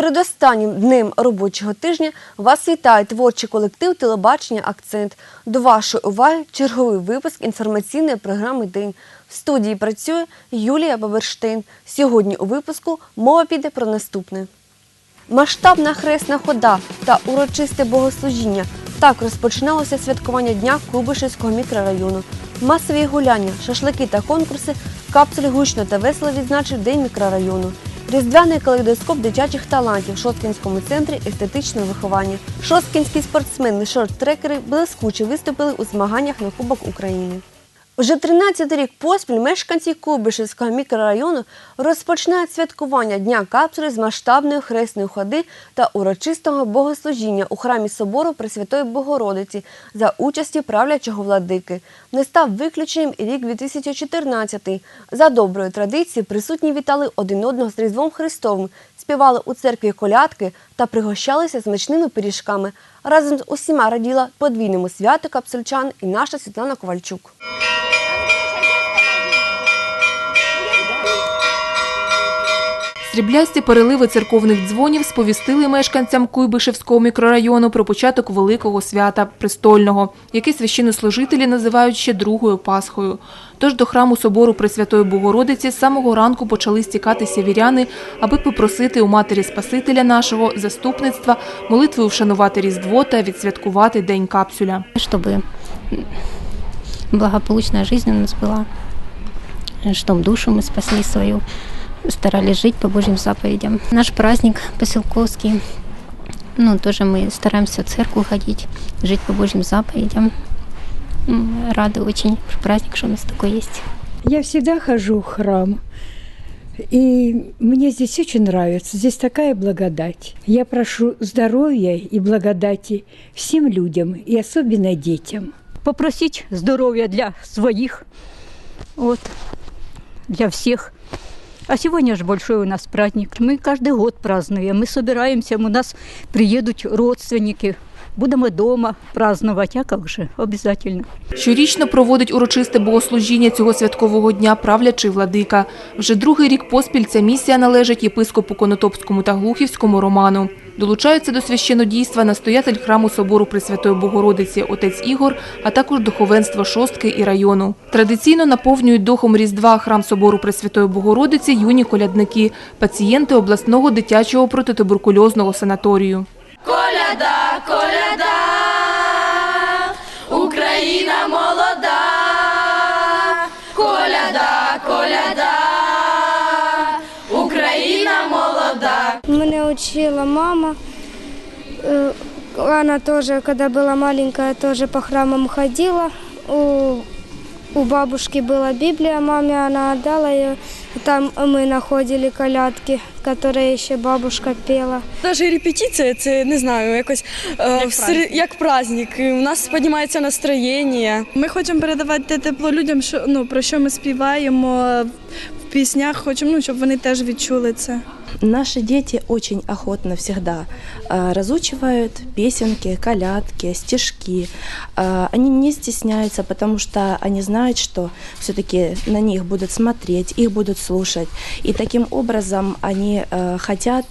Передостаннім днем робочого тижня вас вітає творчий колектив телебачення Акцент. До вашої уваги черговий випуск інформаційної програми День. В студії працює Юлія Баберштейн. Сьогодні у випуску мова піде про наступне. Масштабна хресна хода та урочисте богослужіння. Так розпочиналося святкування дня Кубишевського мікрорайону. Масові гуляння, шашлики та конкурси в капсулі гучно та весело відзначив День мікрорайону. Різдвяний калейдоскоп дитячих талантів в Шосткінському центрі естетичного виховання. Шосткінські спортсмени шорт-трекери блискуче виступили у змаганнях на Кубок України. Вже 13 рік поспіль мешканці Кубишевського мікрорайону розпочинають святкування Дня капсули з масштабної хресної ходи та урочистого богослужіння у храмі собору Пресвятої Богородиці за участі правлячого владики. Не став виключенням і рік 2014. За доброю традицією присутні вітали один одного з Різдвом Христовим, співали у церкві колядки та пригощалися смачними пиріжками. Разом з усіма раділа подвійному святу капсульчан і наша Світлана Ковальчук. Сріблясті переливи церковних дзвонів сповістили мешканцям Куйбишевського мікрорайону про початок великого свята престольного, яке священнослужителі називають ще другою Пасхою. Тож до храму собору Пресвятої Богородиці з самого ранку почали стікатися віряни, аби попросити у матері Спасителя нашого заступництва молитвою вшанувати Різдво та відсвяткувати День капсуля. чтобы благополучная жизнь у нас была, чтобы душу мы спасли свою, Старались жить по Божьим заповедям. Наш праздник поселковский, ну, тоже мы стараемся в церковь ходить, жить по Божьим заповедям. М, Рады очень праздник, что у нас такой есть. Я всегда хожу в храм. И мне здесь очень нравится. Здесь такая благодать. Я прошу здоровья и благодати всем людям, и особенно детям. попросить здоровья для своих, вот, для всех. А сегодня же большой у нас праздник. Мы каждый год празднуем. Мы собираемся, у нас приедут родственники. Будем дома праздновать, а как же, обязательно. Щорічно проводить урочисте богослужіння цього святкового дня правлячий владика. Вже другий рік поспіль ця місія належить єпископу Конотопському та Глухівському Роману. Долучаються до священодійства настоятель храму собору Пресвятої Богородиці отець Ігор, а також духовенство шостки і району. Традиційно наповнюють духом Різдва храм собору Пресвятої Богородиці юні колядники, пацієнти обласного дитячого протитуберкульозного санаторію. Коляда, коляда, Україна молода, коляда, коляда, Україна молода. Меня учила мама. Э, Она тоже, когда была маленькая, тоже по храмам ходила. У, у бабушки была Библия, маме она отдала ее. Там ми знаходили колядки, які ще бабушка пела. Навіть репетиція це не знаю, якось е, в сер- як праздник. У нас піднімається настроєння. Ми хочемо передавати те тепло людям, що ну про що ми співаємо в піснях. Хочемо, ну щоб вони теж відчули це. Наши дети очень охотно всегда э, разучивают песенки, колядки, стишки. Э, Они не стесняются, потому что они знают, что все-таки на них будут смотреть, их будут слушать. И таким образом они э, хотят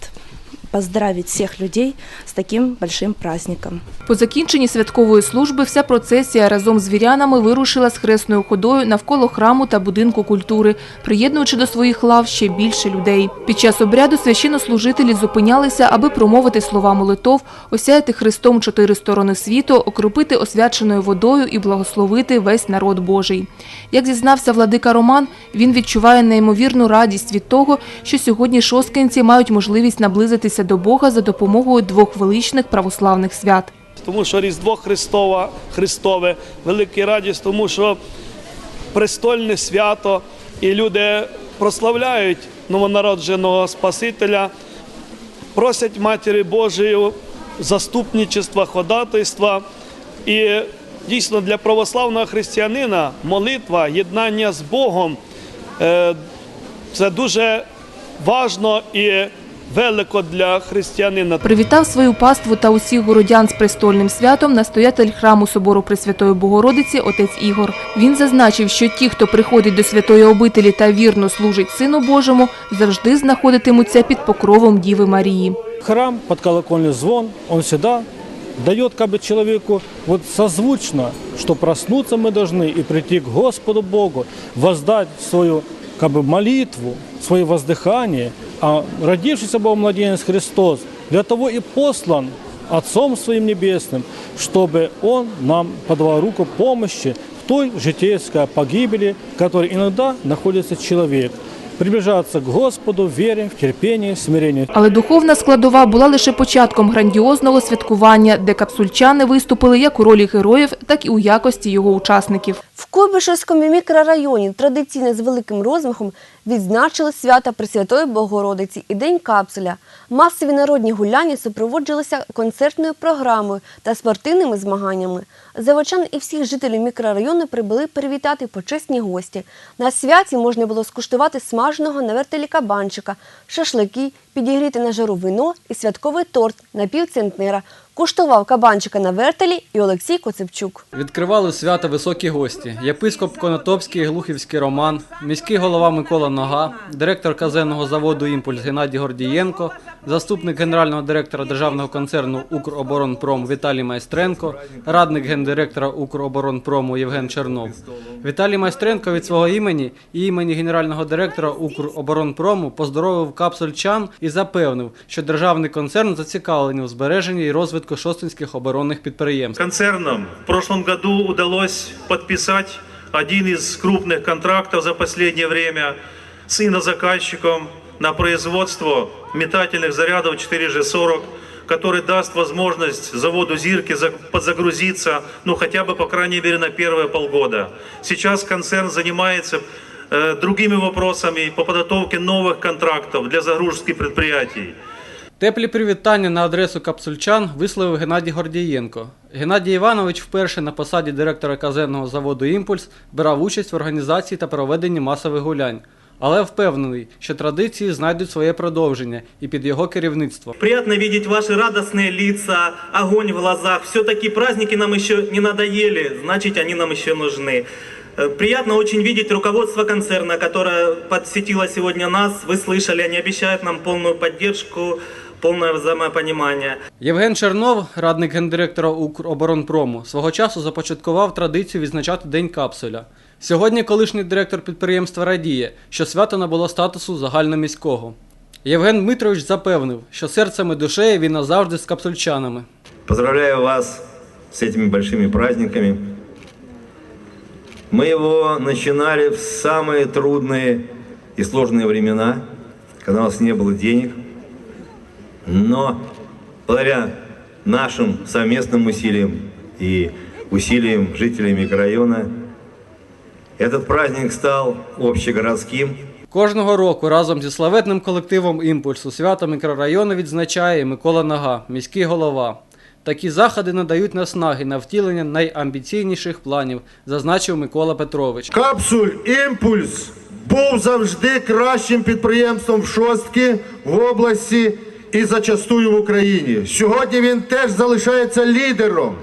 поздравить всех людей с таким большим праздником. По закінченні святкової служби вся процесія разом з вірянами вирушила з хресною ходою навколо храму та будинку культури, приєднуючи до своїх лав ще більше людей. Під час обряду священнослужителі зупинялися, аби промовити слова молитов, осяяти Христом чотири сторони світу, окропити освяченою водою і благословити весь народ Божий. Як зізнався владика Роман, він відчуває неймовірну радість від того, що сьогодні шосткинці мають можливість наблизитися до Бога за допомогою двох величних православних свят. тому що Різдво Христова, Христове, велика радість, тому що престольне свято, і люди прославляють новонародженого Спасителя, просять Матері Божої заступничества, ходатайства. І дійсно для православного християнина молитва, єднання з Богом е, це дуже важно і велико для християнина. Привітав свою паству та усіх городян з престольним святом настоятель храму собору Пресвятої Богородиці отець Ігор. Він зазначив, що ті, хто приходить до святої обителі та вірно служить Сину Божому, завжди знаходитимуться під покровом Діви Марії. Храм под колокольный звон, он всегда дает как бы человеку вот созвучно, что проснуться мы должны и прийти к Господу Богу, воздать свою как бы молитву, свое воздыхание, а родившийся Бог младенец Христос для того и послан Отцом Своим Небесным, чтобы Он нам подавал руку помощи в той житейской погибели, в которой иногда находится человек. Приближаться к Господу в вере, в терпении, в смирении. Але духовна складова була лише початком грандіозного святкування, де капсульчани виступили як у ролі героїв, так і у якості його учасників. В Куйбишевському мікрорайоні традиційно з великим розмахом відзначили свята Пресвятої Богородиці і День капсуля. Масові народні гуляння супроводжувалися концертною програмою та спортивними змаганнями. Заводчан і всіх жителів мікрорайону прибули привітати почесні гості. На святі можна було скуштувати смаженого на вертелі кабанчика, шашлики, підігріти на жару вино і святковий торт на півцентнера. Куштував кабанчика на вертелі і Олексій Коцепчук. Відкривали свято високі гості. Єпископ Конотопський, Глухівський Роман, міський голова Микола Нога, директор казенного заводу Імпульс Геннадій Гордієнко, заступник генерального директора державного концерну Укроборонпром Віталій Майстренко, радник гендиректора Укроборонпрому Євген Чернов. Віталій Майстренко від свого імені і імені генерального директора Укроборонпрому поздоровив капсульчан і запевнив, що державний концерн зацікавлений у збереженні і розвитку шостинських оборонних підприємств. Концерном в прошлом году удалось подписать один из крупных контрактов за последнее время с инозаказчиком на производство метательных зарядов 4G40, который даст возможность заводу «Зирки» за- подзагрузиться, ну хотя бы, по крайней мере, на первые полгода. Сейчас концерн занимается э, другими вопросами по подготовке новых контрактов для загрузки предприятий. Теплі привітання на адресу капсульчан висловив Геннадій Гордієнко. Геннадій Іванович вперше на посаді директора казенного заводу Імпульс брав участь в організації та проведенні масових гулянь, але впевнений, що традиції знайдуть своє продовження і під його керівництвом. Приятно видеть ваши радостные лица, огонь в глазах. Все-таки праздники нам еще не надоели, значит они нам еще нужны. Э, Приятно очень видеть руководство концерна, которое подсетило сегодня нас. Вы слышали, они обещают нам полную поддержку, полное взаимопонимание. Євген Чернов, радник гендиректора Укроборонпрому, свого часу започаткував традицію відзначати День капсуля. Сьогодні колишній директор підприємства радіє, що свято набуло статусу загальноміського. Євген Дмитрович запевнив, що серцем і душею він назавжди з капсульчанами. Поздравляю вас с этими большими праздниками. Мы его начинали в самые трудные и сложные времена, когда у нас не было денег. Но благодаря нашим совместным усилиям и усилиям жителей микрорайона этот праздник стал общегородским. Кожного року разом зі славетним колективом імпульсу свято мікрорайону відзначає Микола Нага, міський голова. Такі заходи надають наснаги на втілення найамбіційніших планів, зазначив Микола Петрович. Капсуль Імпульс був завжди кращим підприємством в шостки в області і зачастую в Україні. Сьогодні він теж залишається лідером.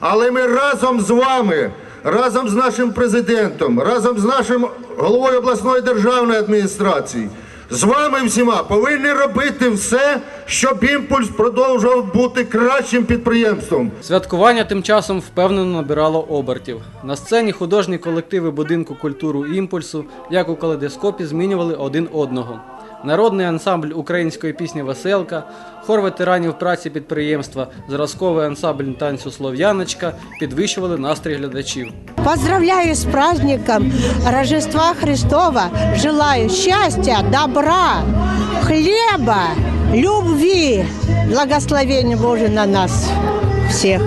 Але ми разом з вами, разом з нашим президентом, разом з нашим головою обласної державної адміністрації, з вами всіма повинні робити все, щоб імпульс продовжував бути кращим підприємством. Святкування тим часом впевнено набирало обертів. На сцені художні колективи будинку культуру імпульсу, як у калейдоскопі, змінювали один одного. Народний ансамбль української пісні Веселка, хор ветеранів праці підприємства, зразковий ансамбль танцю Слов'яночка підвищували настрій глядачів. Поздравляю с праздником Рождества Христова. Желаю счастья, добра, хлеба, любви. Благословения Божие на нас всех.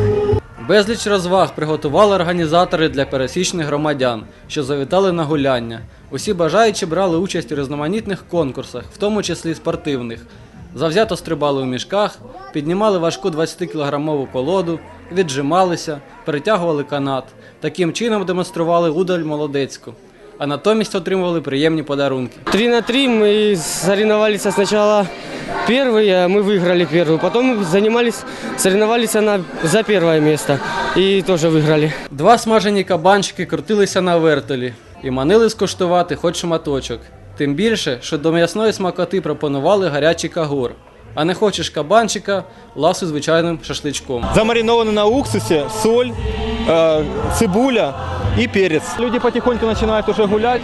Безліч розваг приготували організатори для пересічних громадян, що завітали на гуляння. Усі бажаючі брали участь у різноманітних конкурсах, в тому числі спортивних. Завзято стрибали у мішках, піднімали важку 20-кілограмову колоду, віджималися, перетягували канат. Таким чином демонстрували удаль молодецьку. А натомість отримували приємні подарунки. Три на три мы соревновались сначала Первые мы выиграли первую, потом занимались, соревновались на, за первое место и тоже выиграли. Два смажені кабанчики крутилися на вертолі і манили скуштувати хоч шматочок. Тим більше, що до м'ясної смакоти пропонували гарячий кагур. А не хочеш кабанчика, ласу звичайним шашличком. Замаринованы на уксусе, соль, э, цибуля и перец. Люди потихоньку начинают уже гулять,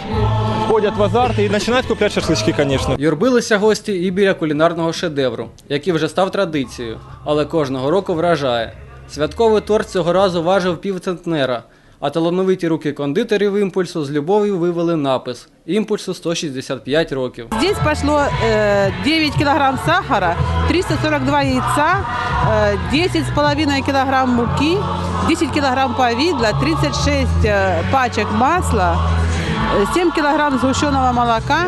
входят в азарт и начинают куплять шашлычки, конечно. Юрбилися гості і біля кулінарного шедевру, який вже став традицією, але кожного року вражає. Святковий торт цього разу важив півцентнера, а талановиті руки кондитерів імпульсу з любов'ю вивели напис імпульсу 165 років. Здесь пошло э, 9 килограмм сахара, 342 яйца, э, 10,5 килограмм муки, 10 килограмм повидла, 36 э, пачек масла, э, 7 килограмм сгущенного молока,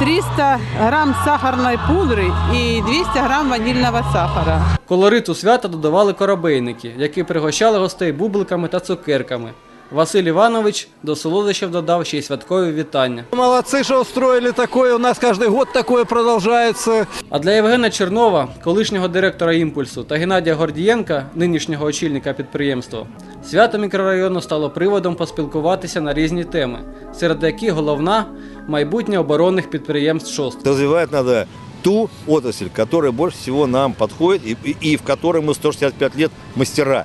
300 грамм сахарной пудры и 200 грамм ванильного сахара. Колориту свята додавали коробейники, які пригощали гостей бубликами та цукерками. Василь Іванович до солодощів додав ще й святкові вітання. Молодцы, что устроили такое. У нас каждый год такое продолжается. А для Євгена Чернова, колишнього директора імпульсу, та Геннадія Гордієнка, нинішнього очільника підприємства, свято мікрорайону стало приводом поспілкуватися на різні теми, серед яких головна майбутнє оборонних підприємств ШОСТ. Развивать надо ту отрасль, которая больше всего нам подходит и, и- и в которой мы 165 лет мастера.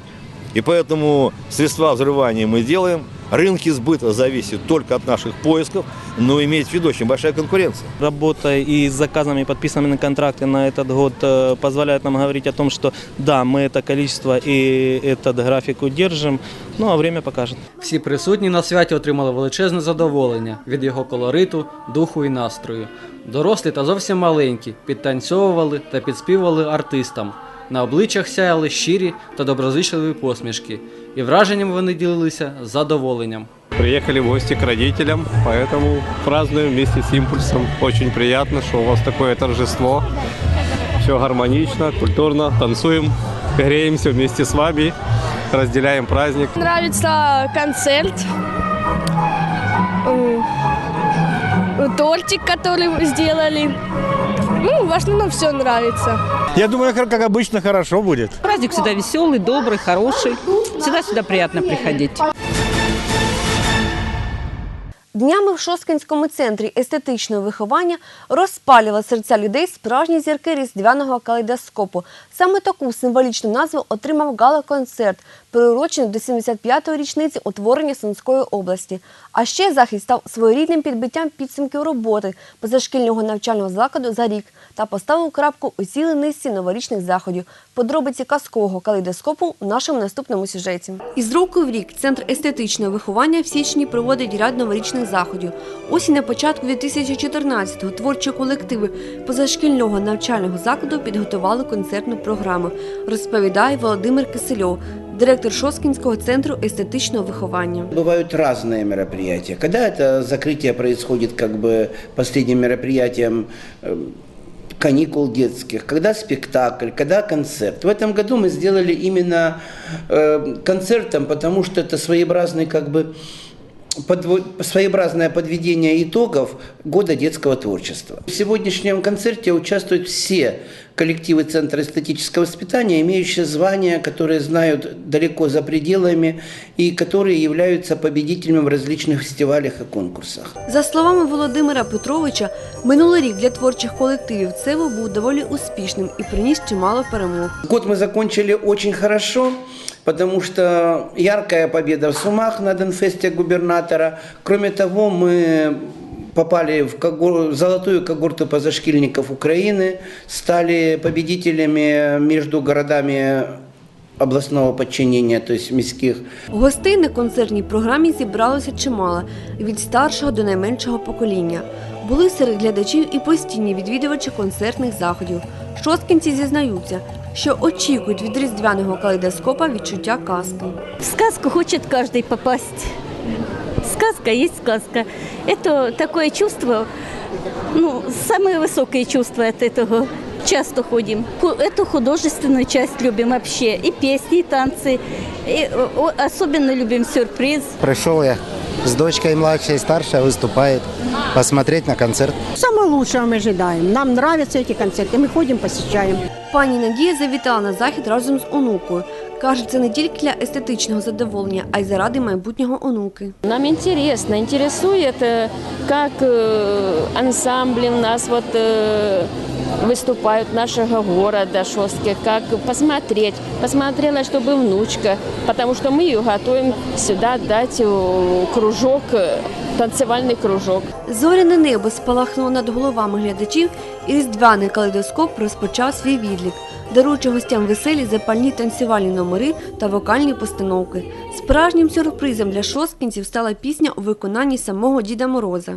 И поэтому средства взрывания мы делаем. Рынки сбыта зависят только от наших поисков, но имеется в виду очень большая конкуренция. Работа и с заказами, и подписанными контракты на этот год э, позволяют нам говорить о том, что да, мы это количество и этот график удержим, ну а время покажет. Всі присутні на святі отримали величезне задоволення від його колориту, духу і настрою. Дорослі та зовсім маленькі підтанцьовували та підспівували артистам. На обличчях сяяли щирі та доброзичливі посмішки, і враженням вони ділилися з задоволенням. Приехали в гости к родителям, поэтому празднуем вместе с импульсом. Очень приятно, что у вас такое торжество. Все гармонично, культурно, танцуем, греемся вместе с вами, разделяем праздник. Нравится концерт, э, тортик, который сделали. Ну, в основном все нравится. Я думаю, как, как обычно, хорошо будет. Праздник всегда веселый, добрый, хороший. Всегда сюда приятно приходить. Днями в Шосткинському центрі естетичного виховання розпалювали серця людей справжні зірки різдвяного калейдоскопу. Саме таку символічну назву отримав гала-концерт, приурочений до 75-ї річниці утворення Сумської області. А ще захід став своєрідним підбиттям підсумків роботи позашкільного навчального закладу за рік та поставив крапку у цілій низці новорічних заходів. Подробиці казкового калейдоскопу у нашому наступному сюжеті. Із року в рік центр естетичного виховання в січні проводить ряд новорічних заходів. Ось і на початку 2014-го творчі колективи позашкільного навчального закладу підготували концертну програму. Розповідає Володимир Кисельов, директор Шоскінського центру естетичного виховання. Бывают разные мероприятия. Когда это закрытие происходит как бы последним мероприятием э, каникул детских, когда спектакль, когда концерт. В этом году мы сделали именно э, концертом, потому что это своеобразный как бы подво- своеобразное подведение итогов года детского творчества. В сегодняшнем концерте участвуют все коллективы Центра эстетического воспитания, имеющие звания, которые знают далеко за пределами и которые являются победителями в различных фестивалях и конкурсах. За словами Володимира Петровича, минулий рік для творчих колективів ЦЕВО був доволі успішним і приніс чимало перемог. Год мы закончили очень хорошо, потому что яркая победа в Сумах на Донфесте губернатора. Кроме того, мы попали в когор- золотую когорту позашкильников Украины, стали победителями между городами областного подчинения, то есть міських. Гостей на концертній програмі зібралося чимало від старшого до найменшого покоління. Були серед глядачів і постійні відвідувачі концертних заходів. Шосткінці зізнаються, що очікують від різдвяного калейдоскопа відчуття казки. В сказку хочет каждый попасть. Сказка есть сказка. Это такое чувство, ну, самые высокие чувства от этого. Часто ходим. Ху- Эту художественную часть любим вообще. И песни, и танцы. И о, особенно любим сюрприз. Прийшов я с дочкой младшей и старшей выступает, посмотреть на концерт. Самое лучшее мы ожидаем. Нам нравятся эти концерты. Мы ходим, посещаем. Пані Надія завітала на захід разом з онукою. Каже, це не тільки для естетичного задоволення, а й заради майбутнього онуки. Нам интересно, интересует, э, как э, ансамбли у нас вот э, выступают нашего города Шостки, как посмотреть. Посмотрела, чтобы внучка, потому что мы ее готовим сюда дать э, кружок, танцевальный кружок. Зоряне небо спалахнуло над головами глядачів, і різдвяний калейдоскоп розпочав свій відлік, даруючи гостям веселі запальні танцювальні номери та вокальні постановки. Справжнім сюрпризом для шосткінців стала пісня у виконанні самого Діда Мороза.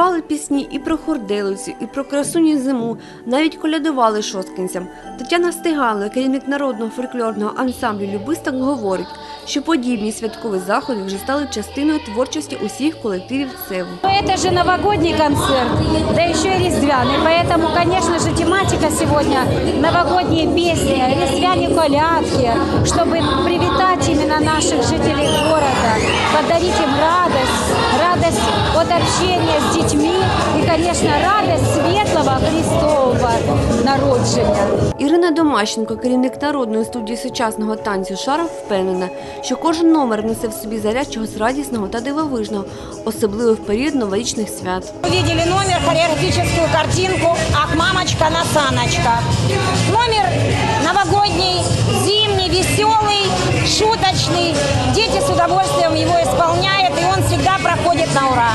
Співали пісні і про хорделицю, і про красуню зиму, навіть колядували шосткинцям. Тетяна Стигало, керівник народного фольклорного ансамблю Любисток, говорить, що подібні святкові заходи вже стали частиною творчості усіх колективів ЦЕВу. Ну, Это же новогодний концерт, да еще и різдвяный. Поэтому, конечно же, тематика сегодня новогодние песни, різдвяные колядки, чтобы привитать именно наших жителей города, подарить им радость, радость от общения с детьми и, конечно, радость светлого Христового народження. Ірина Домащенко, керівник народної студії сучасного танцю Шаров, впевнена, що кожен номер несе в собі заряд чогось радісного та дивовижного, особливо в період новорічних свят. Увидели номер, хореографическую картинку «Ах, мамочка на саночках». Номер новогодний, зимний, веселый, шуточный. Дети с удовольствием его исполняют, и он всегда проходит на ура.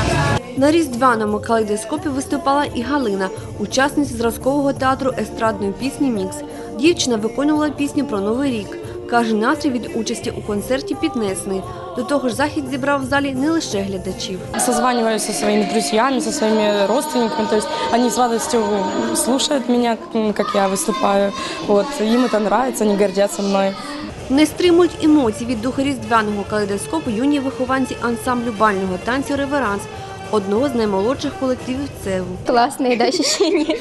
На різдвяному калейдоскопі виступала і Галина, учасниця зразкового театру естрадної пісні Мікс. Дівчина виконувала пісню про новий рік. Каже, настрій від участі у концерті піднесений. До того ж, захід зібрав в залі не лише глядачів. созваниваюсь со своими друзьями, со своими родственниками. То есть они с радостью слушают меня, м, как я выступаю. Вот. Им это нравится, они гордятся мной. Не стримують емоцій від духу різдвяного калейдоскопу юні вихованці ансамблю бального танцю Реверанс, одного з наймолодших колективів ЦЕВу. Классные, да, ощущения?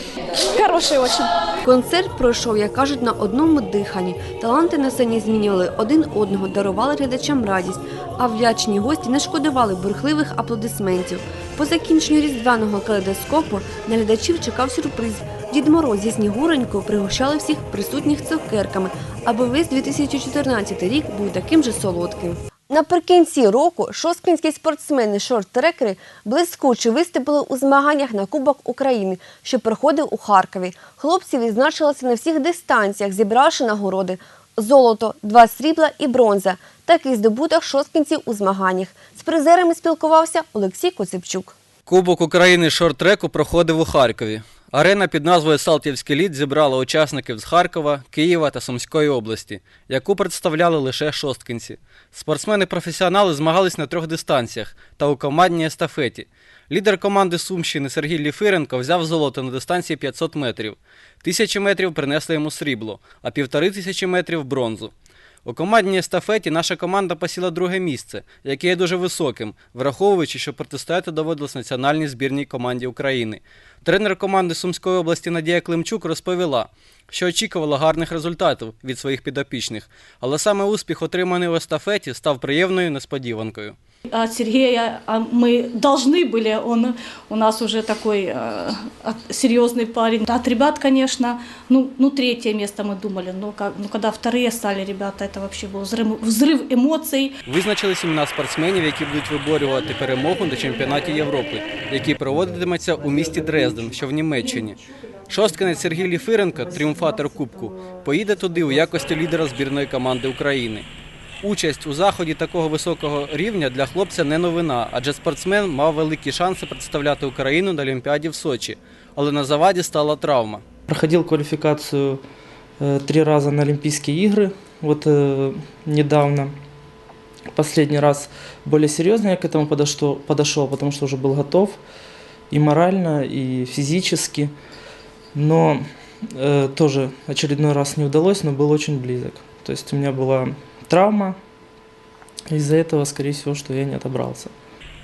Хорошие очень. Концерт пройшов, як кажуть, на одному диханні. Таланти на сцені змінювали один одного, дарували глядачам радість, а вдячні гості не шкодували бурхливих аплодисментів. По закінченню різдвяного калейдоскопу на глядачів чекав сюрприз. Дід Мороз зі Снігуренькою пригощали всіх присутніх цукерками, аби весь 2014 рік був таким же солодким. Наприкінці року шосткінські спортсмени шорт-трекери блискуче виступили у змаганнях на Кубок України, що проходив у Харкові. Хлопці відзначилися на всіх дистанціях, зібравши нагороди золото, два срібла і бронза. Такий здобуток шосткінців у змаганнях. З призерами спілкувався Олексій Коцепчук. Кубок України шорт-треку проходив у Харкові. Арена під назвою Салтівський лід зібрала учасників з Харкова, Києва та Сумської області, яку представляли лише шосткинці. Спортсмени-професіонали змагались на трьох дистанціях та у командній естафеті. Лідер команди Сумщини Сергій Ліфиренко взяв золото на дистанції 500 метрів. Тисячі метрів принесли йому срібло, а півтори тисячі метрів бронзу. У командній естафеті наша команда посіла друге місце, яке є дуже високим, враховуючи, що протистояти доводилось національній збірній команді України. Тренер команди Сумської області Надія Климчук розповіла, що очікувала гарних результатів від своїх підопічних, але саме успіх, отриманий у естафеті, став приємною несподіванкою От Сергея а, мы должны были, он у нас уже такой э, от- серьезный парень. От ребят, конечно, ну, ну третье место мы думали, но, как, ну, когда вторые стали ребята, это вообще был взрыв, взрыв эмоций. Визначили сімена спортсменів, які будуть виборювати перемогу на чемпіонаті Європи, який проводитиметься у місті Дрезден, що в Німеччині. Шосткинець Сергій Ліфиренко, тріумфатор Кубку, поїде туди у якості лідера збірної команди України. Участь у заході такого високого рівня для хлопця не новина, адже спортсмен мав великі шанси представляти Україну на Олімпіаді в Сочі, але на заваді стала травма. Проходил квалификацию э, три раза на Олимпийские игры. Вот э, недавно, последний раз более серьезно я к этому подошел, подошел, потому что уже был готов и морально, и физически. Но э, тоже очередной раз не удалось, но был очень близок. То есть у меня была травма, из-за этого, скорее всего, что я не отобрался.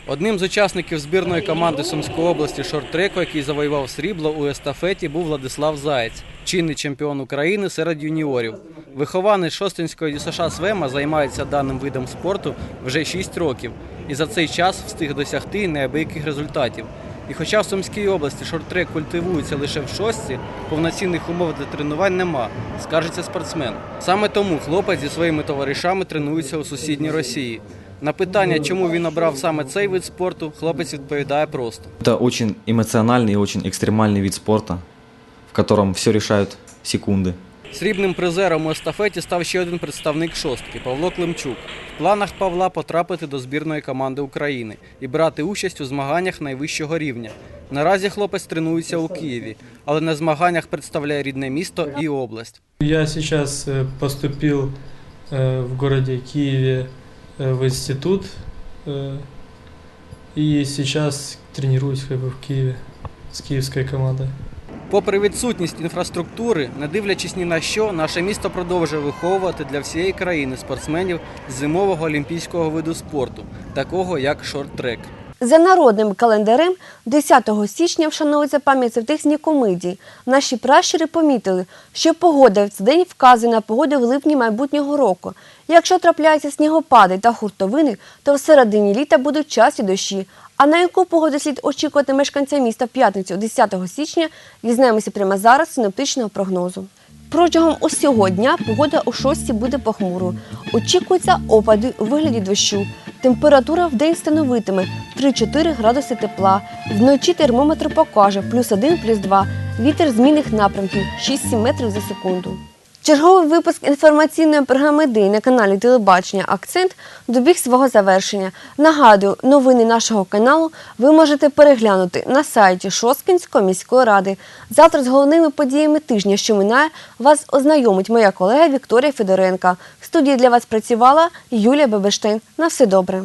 Одним з учасників збірної команди Сумської області шорт-треку, який завоював срібло у естафеті, був Владислав Заєць, чинний чемпіон України серед юніорів. Вихованець Шостинської ДЮСШ Свема займається даним видом спорту вже 6 років і за цей час встиг досягти неабияких результатів. І хоча в Сумській області шорт-трек культивується лише в шостці, повноцінних умов для тренувань нема, скаржиться спортсмен. Саме тому хлопець зі своїми товаришами тренується у сусідній Росії. На питання, чому він обрав саме цей вид спорту, хлопець відповідає просто. Это очень эмоциональный и очень экстремальный вид спорта, в котором все решают секунды. Срібним призером у естафеті став ще один представник шостки Павло Климчук. В планах Павла потрапити до збірної команди України і брати участь у змаганнях найвищого рівня. Наразі хлопець тренується у Києві, але на змаганнях представляє рідне місто і область. Я сейчас э, поступил э, в городе Киеве э, в институт э, и сейчас тренируюсь как бы в Киеве с киевской командой. Попри відсутність інфраструктури, не дивлячись ні на що, наше місто продовжує виховувати для всієї країни спортсменів зимового олімпійського виду спорту, такого як шорт-трек. За народним календарем 10 січня вшановується пам'ять святих Нікомидій. Наші пращури помітили, що погода в цей день вказує на погоду в липні майбутнього року. Якщо трапляються снігопади та хуртовини, то в середині літа будуть часті дощі. А на яку погоду слід очікувати мешканцям міста в п'ятницю 10 січня, дізнаємося прямо зараз з синоптичного прогнозу. Протягом усього дня погода у шостій буде похмурою. Очікуються опади у вигляді дощу. Температура в день становитиме 3-4 градуси тепла. Вночі термометр покаже плюс 1, плюс 2. Вітер змінних напрямків 6-7 метрів за секунду. Черговий випуск інформаційної програми День на каналі Телебачення Акцент добіг свого завершення. Нагадую, новини нашого каналу ви можете переглянути на сайті Шосткинської міської ради. Завтра з головними подіями тижня, що минає, вас ознайомить моя колега Вікторія Федоренка. В студії для вас працювала Юлія Бебештейн. На все добре.